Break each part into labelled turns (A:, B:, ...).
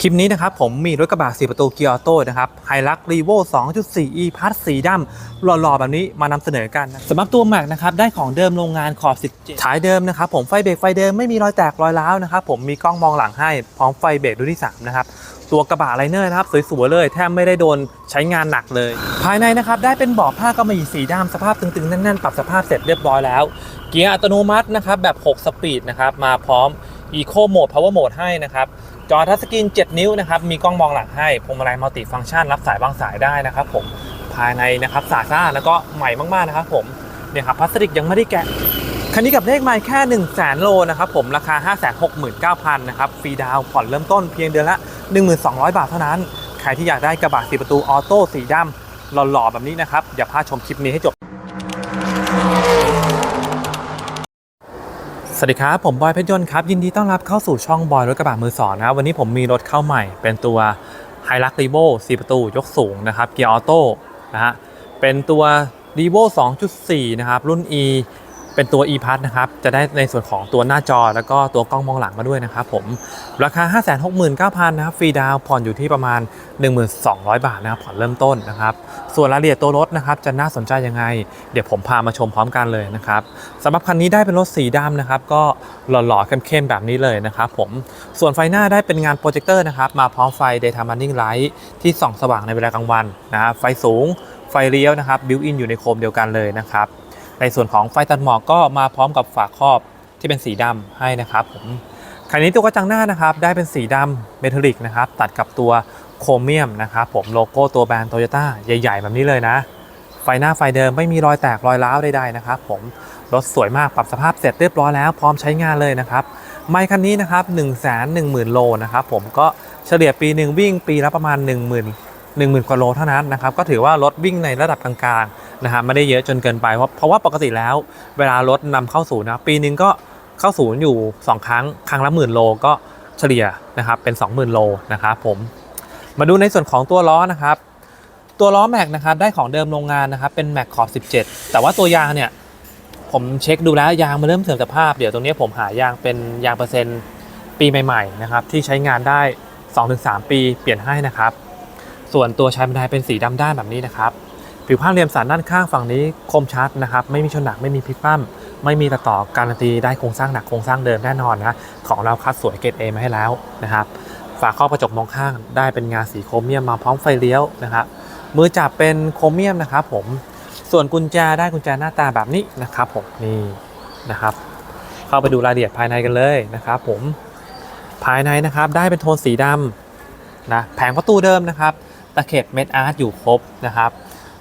A: คลิปนี้นะครับผมมีรถกระบะ4ประตูเกียร์ออโต้นะครับไฮลักรีโว 2.4 e พัทสีดำหล่อๆ แบบนี้มานำเสนอกันนะสำหรับตัวแม็กนะครับได้ของเดิมโรงงานขอบ17ท้ายเดิมนะครับผมไฟเบรกไฟเดิมไม่มีรอยแตกรอยร้าวนะครับผมมีกล้องมองหลังให้พร้อมไฟเบรกรุ่นที่ 3 นะครับตัวกระบะไลเนอร์นะครับสวยๆเลยแทบไม่ได้โดนใช้งานหนักเลย ภายในนะครับได้เป็นเบาะผ้ากำมะหยี่สีดำสภาพตึงๆแน่นๆ ปรับสภาพเสร็จเรียบร้อยแล้ว เกียร์อัตโนมัตินะครับแบบ 6 สปีดนะครับมาพร้อม Eco Mode Power Mode ให้นะครับ จอทัชสกรีน 7 นิ้วนะครับ มีกล้องมองหลังให้พวงมาลัยมัลติฟังก์ชันรับสายวางสายได้นะครับผม ภายในนะครับสะอาดแล้วก็ใหม่มากๆนะครับผม เนี่ยครับพลาสติกยังไม่ได้แกะ คันนี้กับเลขไมล์แค่ 1 0 0 0 0แสนโลนะครับผม ราคา 569,000นะครับ ฟรีดาวน์ผ่อนเริ่มต้นเพียงเดือนละ 1200 บาทเท่านั้น ใครที่อยากได้กระบะสีประตูออโต้สีดำหล่อๆแบบนี้นะครับ อย่าพลาดชมคลิปนี้ให้จบ สวัสดีครับ ผมบอยเพชรยนต์ครับ ยินดีต้อนรับเข้าสู่ช่องบอยรถกระบะมือสองนะครับวันนี้ผมมีรถเข้าใหม่ เป็นตัวไฮรักรีโว4ประตูยกสูงนะครับเกียร์ออโต้นะฮะเป็นตัว r e v o 2.4 นะครับ รุ่น E เป็นตัว e p a s นะครับ จะได้ในส่วนของตัวหน้าจอแล้วก็ตัวกล้องมองหลังมาด้วยนะครับผม ราคา 569,000นะครับ ฟรีดาวผ่อนอยู่ที่ประมาณ 1200 บาทนะครับ ผ่อนเริ่มต้นนะครับ ส่วนรายละเอียดตัวรถนะครับ จะน่าสนใจยังไง เดี๋ยวผมพามาชมพร้อมกันเลยนะครับสำหรับคันนี้ได้เป็นรถสีดำนะครับ ก็หล่อๆเข้มๆแบบนี้เลยนะครับผม ส่วนไฟหน้าได้เป็นงานโปรเจคเตอร์นะครับ มาพร้อมไฟ Daytime Running Light ที่ส่องสว่างในเวลากลางวันนะครับไฟสูงไฟเลี้ยวนะครับบิวอินอยู่ในโคมเดียวกันเลยนะครับ ในส่วนของไฟตัดหมอกก็มาพร้อมกับฝาครอบที่เป็นสีดำให้นะครับผมคันนี้ตัวกระจังหน้านะครับได้เป็นสีดำเมทัลลิกนะครับตัดกับตัวโครเมียมนะครับผมโลโก้ตัวแบรนด์โตโยต้าใหญ่ ๆ แบบนี้เลยนะ ไฟหน้าไฟเดิมไม่มีรอยแตกรอยร้าวใดๆนะครับผมรถสวยมากปรับสภาพเสร็จเรียบร้อยแล้วพร้อมใช้งานเลยนะครับไมค์คันนี้นะครับ1 1 0 0 0 0 โลนะครับผมก็เฉลี่ยปีหนึ่งวิ่งปีละประมาณ 1 0 0 0 0 1 0,000 กว่าโลเท่านั้นนะครับก็ถือว่ารถวิ่งในระดับกลางๆ นะฮะไม่ได้เยอะจนเกินไปเพราะเพราะว่าปกติแล้ว เวลารถนำเข้าศูนย์นะปีหนึงก็เข้าศูนย์อยู่ 2 ครั้ง ครั้งละหมื่นโลก็เฉลี่ยนะครับเป็น 20,000 โลนะครับผมมาดูในส่วนของตัวล้อนะครับ ตัวล้อแม็กนะครับได้ของเดิมโรงงานนะครับเป็นแม็กขอบ 17 แต่ว่าตัวยางเนี่ยผมเช็คดูแล้วยางมันเริ่มเสื่อมสภาพ เดี๋ยวตรงนี้ผมหายางเป็นยางเปอร์เซ็นต์ปีใหม่ๆนะครับที่ใช้งานได้ 2-3 ปีเปลี่ยนให้นะครับ ส่วนตัวชายบันไดเป็นสีดำด้านแบบนี้นะครับ ผิวผ้าเหลี่ยมสันด้านข้างฝั่งนี้คมชัดนะครับ ไม่มีชนหนักไม่มีพิกปั้มไม่มีตัดต่อการันตีได้โครงสร้างหนักโครงสร้างเดิมแน่นอนนะของเราคัดสวยเกรดเอมาให้แล้วนะครับฝาครอบกระจกมองข้างได้เป็นงานสีโครเมียมมาพร้อมไฟเลี้ยวนะครับมือจับเป็นโครเมียมนะครับผมส่วนกุญแจได้กุญแจหน้าตาแบบนี้นะครับผมนี่นะครับ เข้าไปดูรายละเอียดภายในกันเลยนะครับผมภายในนะครับได้เป็นโทนสีดำนะแผงประตูเดิมนะครับตะเข็บเม็ดอาร์ตอยู่ครบนะครับ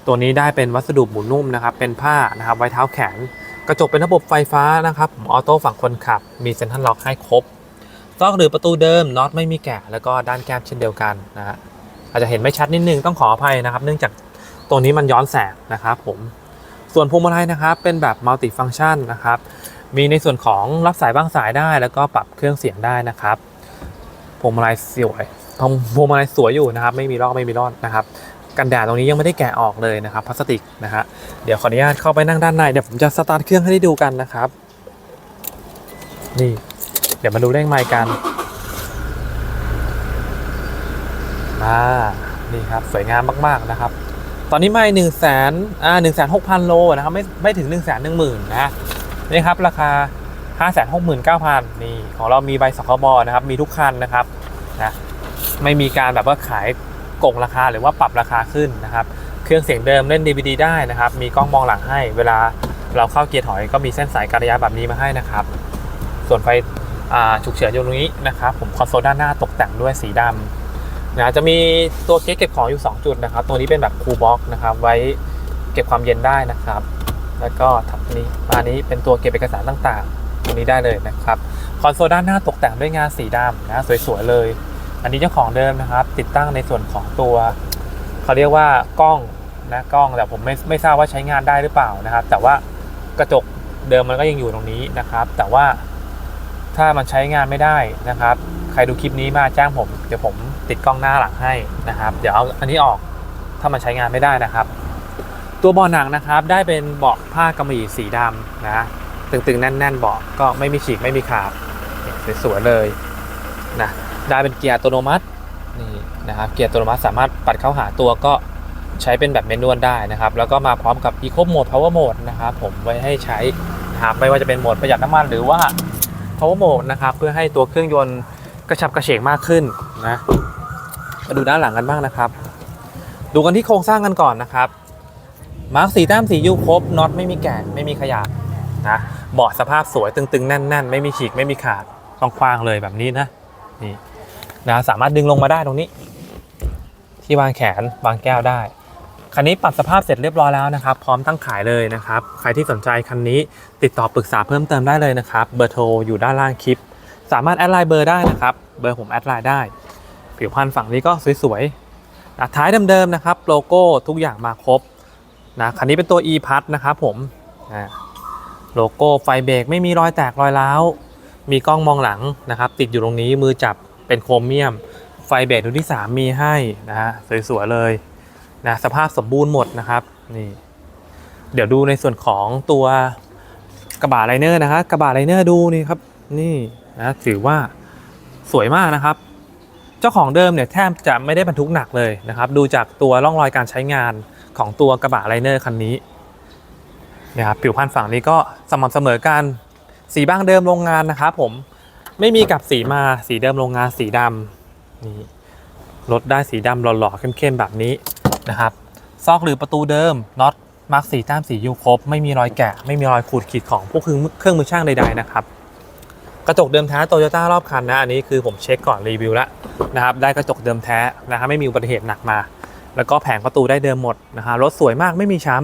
A: ตัวนี้ได้เป็นวัสดุหมุนนุ่มนะครับ เป็นผ้านะครับไว้เท้าแขน กระจกเป็นระบบไฟฟ้านะครับออโต้ฝั่งคนขับ มีเซ็นทรัลล็อกให้ครบซอกหรือประตูเดิมน็อตไม่มีแกะแล้วก็ด้านแก้มเช่นเดียวกันนะฮะอาจจะเห็นไม่ชัดนิดนึงต้องขออภัยนะครับ เนื่องจากตรงนี้มันย้อนแสงนะครับผมส่วนพวงมาลัยนะครับ เป็นแบบมัลติฟังชันนะครับ มีในส่วนของรับสายบ้างสายได้แล้วก็ปรับเครื่องเสียงได้นะครับพวงมาลัยสวยพวงพวงมาลัยสวยอยู่นะครับ ไม่มีลอกไม่มีรอดนะครับ กันแดดตรงนี้ยังไม่ได้แกะออกเลยนะครับพลาสติกนะฮะเดี๋ยวขออนุญาตเข้าไปนั่งด้านในเดี๋ยวผมจะสตาร์ทเครื่องให้ได้ดูกันนะครับ นี่ เดี๋ยวมาดูเลขไมค์กันอ่านี่ครับสวยงามมากๆนะครับ ตอนนี้ไม่หนึ่งแสนอ่าหนึ่งแสนหกพันโลนะครับไม่ไม่ถึงหนึ่งแสนหนึ่งหมื่นนะนี่ครับราคาห้าแสนหกหมื่นเก้าพันนี่ของเรามีใบสคบนะครับ มีทุกคันนะครับนะไม่มีการแบบว่าขาย กงราคาหรือว่าปรับราคาขึ้นนะครับเครื่องเสียงเดิมเล่น DVD ได้นะครับ มีกล้องมองหลังให้ เวลาเราเข้าเกียร์ถอยก็มีเส้นสายการระยะแบบนี้มาให้นะครับ ส่วนไฟฉุกเฉินอยู่ตรงนี้นะครับ ผมคอนโซลด้านหน้าตกแต่งด้วยสีดำนะจะมีตัวเก๊กเก็บของอยู่ 2 จุดนะครับ ตัวนี้เป็นแบบคูลบ็อกนะครับ ไว้เก็บความเย็นได้นะครับ แล้วก็ถัดนี้มานี้เป็นตัวเก็บเอกสารต่างๆ ตรงนี้ได้เลยนะครับ คอนโซลด้านหน้าตกแต่งด้วยงานสีดำนะสวยๆเลย อันนี้เจ้าของเดิมนะครับ ติดตั้งในส่วนของตัวเขาเรียกว่ากล้องนะกล้องแต่ผมไม่ไม่ทราบว่าใช้งานได้หรือเปล่านะครับ แต่ว่ากระจกเดิมมันก็ยังอยู่ตรงนี้นะครับ แต่ว่าถ้ามันใช้งานไม่ได้นะครับ ใครดูคลิปนี้มาแจ้งผมเดี๋ยวผมติดกล้องหน้าหลังให้นะครับ เดี๋ยวเอาอันนี้ออกถ้ามันใช้งานไม่ได้นะครับ ตัวเบาะหนังนะครับ ได้เป็นเบาะผ้ากำมะหยี่สีดำนะตึงๆแน่นๆเบาะก็ไม่มีฉีกไม่มีขาดสวยๆเลยนะ ได้เป็นเกียร์อัตโนมัตินี่นะครับเกียร์อัตโนมัติสามารถปัดเข้าหาตัวก็ใช้เป็นแบบเมนนวลได้นะครับ แล้วก็มาพร้อมกับ Eco Mode Power Mode นะครับผมไว้ให้ใช้นะครับไม่ว่าจะเป็นโหมดประหยัดน้ำมันหรือว่า Power Mode นะครับเพื่อให้ตัวเครื่องยนต์กระชับกระเฉงมากขึ้นนะมาดูด้านหลังกันบ้างนะครับ ดูกันที่โครงสร้างกันก่อนนะครับมาร์คสีแต้มสียูครบน็อตไม่มีแกะไม่มีขยับนะเบาะสภาพสวยตึงๆ แน่น ๆ ไม่มีฉีกไม่มีขาดกว้างๆเลยแบบนี้นะนี่ นะสามารถดึงลงมาได้ตรงนี้ ที่วางแขนวางแก้วได้คันนี้ปรับสภาพเสร็จเรียบร้อยแล้วนะครับ พร้อมตั้งขายเลยนะครับ ใครที่สนใจคันนี้ติดต่อปรึกษาเพิ่มเติมได้เลยนะครับ เบอร์โทรอยู่ด้านล่างคลิป สามารถแอดไลน์เบอร์ได้นะครับ เบอร์ผมแอดไลน์ได้ ผิวพรรณฝั่งนี้ก็สวยๆนะท้ายเดิมๆนะครับ โลโก้ทุกอย่างมาครบนะคันนี้เป็นตัว e p a s นะครับผมนะโลโก้ไฟเบรกไม่มีรอยแตกรอยร้าว มีกล้องมองหลังนะครับ ติดอยู่ตรงนี้มือจับ เป็นโครเมียม ไฟเบรกรุ่นที่ 3 มีให้นะฮะสวยๆเลยนะสภาพสมบูรณ์หมดนะครับนี่เดี๋ยวดูในส่วนของตัวกระบะไลเนอร์นะครับกระบะไลเนอร์ดูนี่ครับนี่นะถือว่าสวยมากนะครับ เจ้าของเดิมเนี่ยแทบจะไม่ได้บรรทุกหนักเลยนะครับ ดูจากตัวร่องรอยการใช้งานของตัวกระบะไลเนอร์คันนี้นะครับผิวพรรณฝั่งนี้ก็สม่ำเสมอกันสีบ้างเดิมโรงงานนะครับผม ไม่มีกับสีมาสีเดิมโรงงานสีดำนี่รถได้สีดำหล่อๆเข้มๆแบบนี้นะครับ ซอกหรือประตูเดิมน็อตมาร์กสีแต้มสียูครบ ไม่มีรอยแกะ ไม่มีรอยขูดขีดของพวกเครื่องเครื่องมือช่างใดๆนะครับ กระจกเดิมแท้โตโยต้ารอบคันนะ อันนี้คือผมเช็คก่อนรีวิวแล้วนะครับ ได้กระจกเดิมแท้นะครับไม่มีอุบัติเหตุหนักมา แล้วก็แผงประตูได้เดิมหมดนะครับรถสวยมากไม่มีช้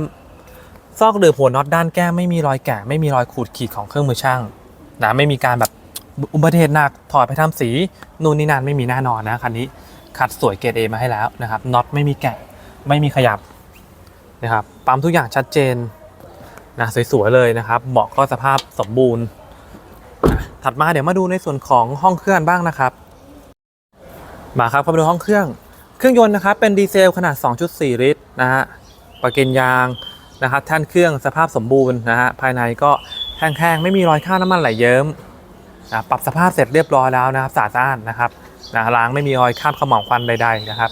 A: ำซอกหรือหัวน็อตด้านแก้มไม่มีรอยแกะ ไม่มีรอยขูดขีดของเครื่องมือช่างนะไม่มีการแบบ อุบัติเหตุหนักถอดไปทำสี นู่นนี่นั่นไม่มีแน่นอนนะคันนี้คัดสวยเกรดเอมาให้แล้วนะครับน็อตไม่มีแกะไม่มีขยับนะครับปั๊มทุกอย่างชัดเจนนะสวยๆเลยนะครับเบาะก็สภาพสมบูรณ์ ถัดมาเดี๋ยวมาดูในส่วนของห้องเครื่องบ้างนะครับ มาครับเข้ามาดูห้องเครื่องเครื่องยนต์นะครับเป็นดีเซลขนาด 2.4 ลิตรนะฮะปะเกนยางนะครับแท่นเครื่องสภาพสมบูรณ์นะฮะภายในก็แห้งๆไม่มีรอยค่าบน้ำมันไหลเยิ้ม นะปรับสภาพเสร็จเรียบร้อยแล้วนะครับสะอาดสะอ้านะครับนะล้างไม่มีรอยคราบเขม่าวควันใด ๆนะครับ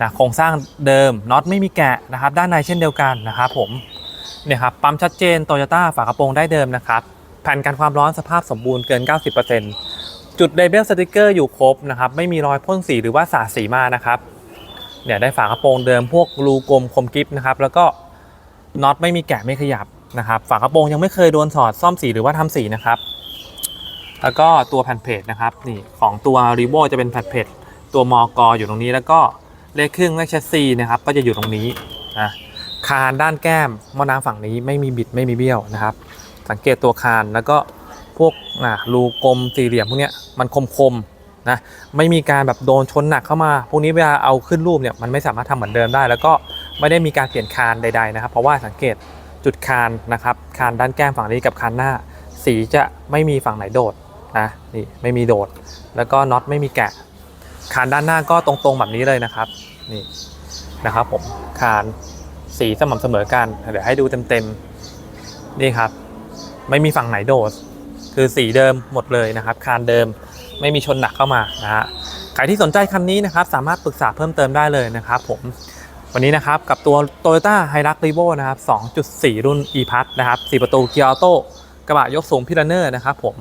A: นะโครงสร้างเดิมน็อตไม่มีแกะนะครับ ด้านในเช่นเดียวกันนะครับผมเนี่ยครับปั๊มชัดเจนโตโยต้าฝากระโปรงได้เดิมนะครับแผ่นกันความร้อนสภาพสมบูรณ์เกิน 90%จุดเลเบลสติกเกอร์อยู่ครบนะครับไม่มีรอยพ่นสีหรือว่าสาดสีมานะครับเนี่ยได้ฝากระโปรงเดิมพวกรูกลมคมกริปนะครับแล้วก็น็อตไม่มีแกะไม่ขยับนะครับฝากระโปรงยังไม่เคยโดนถอดซ่อมสีหรือว่าทำสีนะครับ แล้วก็ตัวแผ่นเพจนะครับนี่ของตัว r ีโวจะเป็นแผ่นเพจตัวมอกออยู่ตรงนี้แล้วก็เลขครึ่งเลขแชสซีนะครับก็จะอยู่ตรงนี้นะคานด้านแก้มมอน้ำฝั่งนี้ไม่มีบิดไม่มีเบี้ยวนะครับ สังเกตตัวคานแล้วก็พวกอะรูกลมสี่เหลี่ยมพวกเนี้ยมันคมๆนะไม่มีการแบบโดนชนหนักเข้ามา พวกนี้เวลาเอาขึ้นรูปเนี่ยมันไม่สามารถทำเหมือนเดิมได้ แล้วก็ไม่ได้มีการเปลี่ยนคานใด ๆนะครับ เพราะว่าสังเกตจุดคานนะครับคานด้านแก้มฝั่งนี้กับคานหน้า สีจะไม่มีฝั่งไหนโดด นะนี่ไม่มีโดด แล้วก็น็อตไม่มีแกะ คานด้านหน้าก็ตรงๆแบบนี้เลยนะครับนี่นะครับผมคานสีสม่ำเสมอกันเดี๋ยวให้ดูเต็มๆนี่ครับ ไม่มีฝั่งไหนโดด คือสีเดิมหมดเลยนะครับ คานเดิมไม่มีชนหนักเข้ามานะฮะใครที่สนใจคันนี้นะครับ สามารถปรึกษาเพิ่มเติมได้เลยนะครับผมวันนี้นะครับกับตัว Toyota Hilux Revo นะครับ 2.4 รุ่น e p a s นะครับ 4 ประตูเกียร์ออโต้กระบะยกสูงพิลเนอร์นะครับผม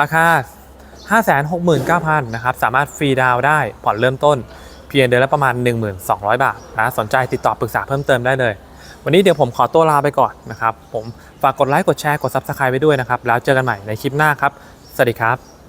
A: ราคา 569,000นะครับสามารถฟรีดาวได้ผ่อนเริ่มต้นเพียงเดือนละประมาณ 1200 บาทนะสนใจติดต่อปรึกษาเพิ่มเติมได้เลย วันนี้เดี๋ยวผมขอตัวลาไปก่อนนะครับผมฝากกดไลค์กดแชร์กด Subscribe ไว้ด้วยนะครับแล้วเจอกันใหม่ในคลิปหน้าครับ สวัสดีครับ